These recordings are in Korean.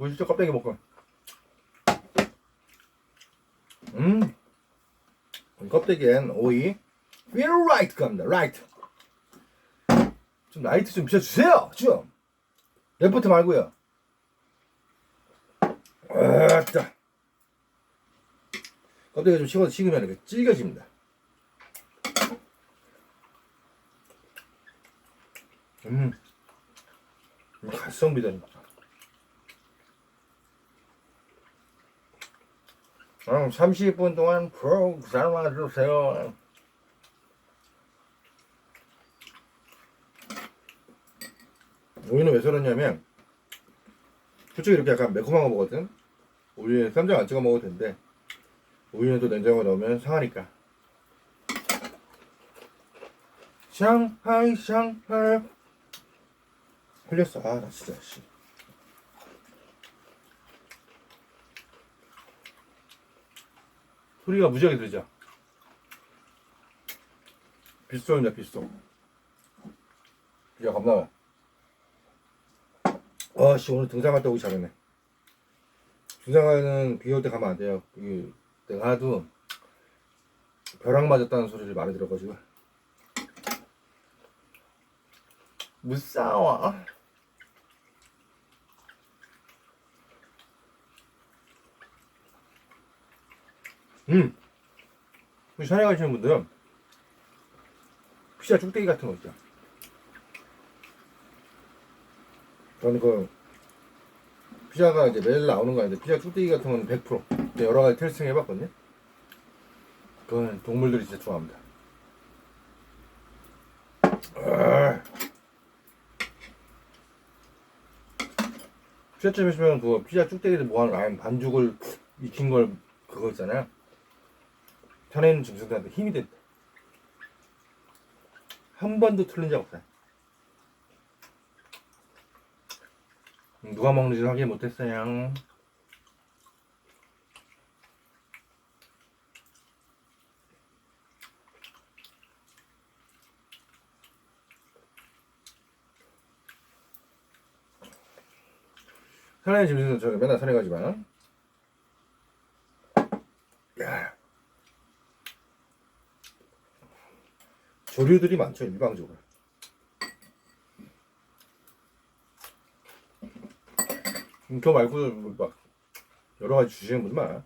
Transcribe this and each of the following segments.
보시죠 껍데기 볶음. 음. 이 껍데기엔 오이. feel right 갑니다. right. 좀 라이트 좀 비춰주세요. 좀. 레포트 말고요. 아따. 껍데기가 좀 식어서 식으면 이렇게 질겨집니다. 음. 갈성비다 음, 30분 동안 푹 삶아주세요. 우유는 왜 썰었냐면 솔직히 이렇게 약간 매콤한 거 먹거든? 우유에 쌈장 안 찍어 먹어도 된대. 우유는 또 냉장고에 넣으면 상하니까. 샹하이 샹하이. 흘렸어. 아 나 진짜 씨 소리가 무지하게 들리죠? 빗소입니다 빗소 야 겁나 아씨 오늘 등산 갔다 오기 잘했네. 등산 가는 비 올 때 가면 안 돼요. 이 내가 하도 벼락 맞았다는 소리를 많이 들어가지고. 무서워 음 우리 산에 가시는 분들은 피자 쭉대기 같은 거 있죠 저는 그 피자가 이제 매일 나오는 거 아닌데 피자 쭈띠기 같은 건100% 근데 여러 가지 테스팅 해봤거든요. 그건 동물들이 진짜 좋아합니다. 아. 피자집에 있으면 그 피자 쭉대기를 모아놓은 아예 반죽을 익힌 걸 그거 있잖아요. 있는 짐승들한테 힘이 된다. 한 번도 틀린 적 없어요. 누가 먹는지 확인 못했어요. 산에 집에서 저는 맨날 가지만 야. 조류들이 많죠 일방적으로 그거 말고도 뭐막 여러 가지 주시는 분들.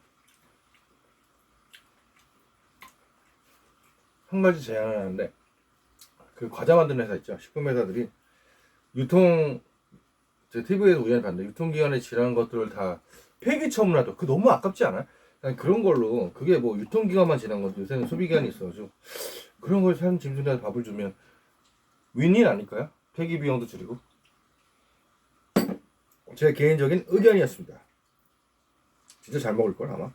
한 가지 제안을 하는데 그 과자 만드는 회사 있죠. 식품 회사들이 유통 제 TV에서 우연히 봤는데 유통기한에 지난 것들을 다 폐기 처분하도 그 너무 아깝지 않아? 그런 걸로 그게 뭐 유통기간만 지난 것도 요새는 소비기한이 있어가지고 그런 걸 사는 짐승들한테 밥을 주면 윈윈 아닐까요? 폐기 비용도 줄이고 제 개인적인 의견이었습니다. 진짜 잘 먹을 걸 아마.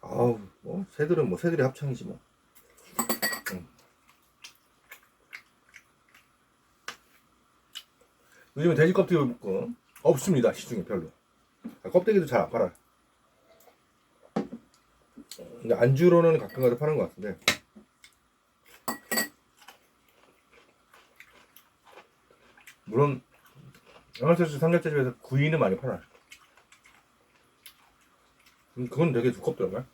아우 뭐 새들은 뭐 새들의 합창이지 뭐. 응. 요즘에 돼지 껍데기 먹고 없습니다 시중에 별로. 아, 껍데기도 잘 안 팔아요. 근데 안주로는 가끔가다 파는 것 같은데. 물론 양화철수 삼겹살집에서 구이는 많이 팔아요. 음, 그건 되게 두껍더라고요.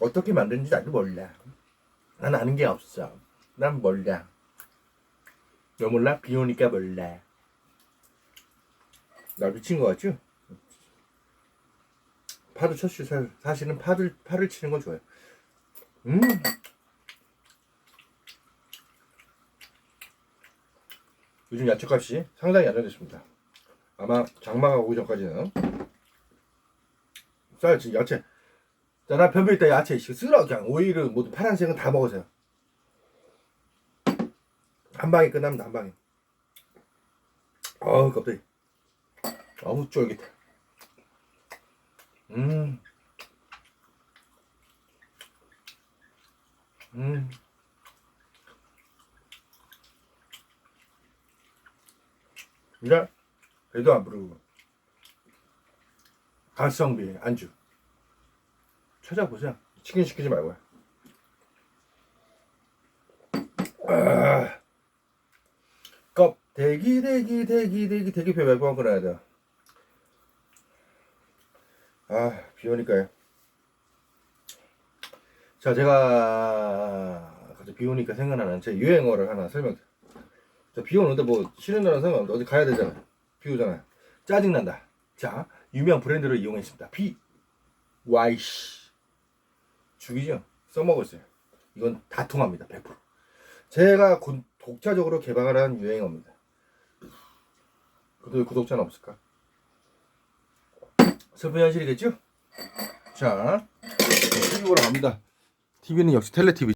어떻게 만드는지 나도 몰라. 난 아는 게 없어. 난 몰라. 너 몰라? 비 오니까 몰라. 나 미친 거 같죠? 파도 사- 사실은 파를 파를 치는 건 좋아요. 음. 요즘 야채값이 상당히 안정됐습니다. 아마 장마가 오기 전까지는 쌀 지금 야채. 자, 나 변비 있다 야채. 쓸어 그냥. 오이를 모두 파란색은 다 먹으세요. 한 방에 끝납니다 한 방에. 어우 껍데기. 너무 쫄깃해. 음. 음. 이제 배도 안 부르고 가성비 안주 찾아보세요 치킨 시키지 말고요 아, 껍데기 대기 대기 대기 대기표 몇번 끊어야 돼요 아, 비 오니까요. 자, 제가 비 오니까 생각나는 제 유행어를 하나 설명. 자, 비 오는데 뭐 쉬는 날은 상관없는데 어디 가야 되잖아요. 비 오잖아요. 짜증난다. 자, 유명 브랜드를 이용했습니다. 비 와이씨 죽이죠. 써먹었어요. 이건 다 통합니다. 100%. 제가 곧 독자적으로 개발을 한 유행어입니다. 그래도 왜 구독자는 없을까? 슬픈 현실이겠죠? 자, TV 보러 갑니다. TV는 역시 텔레 TV.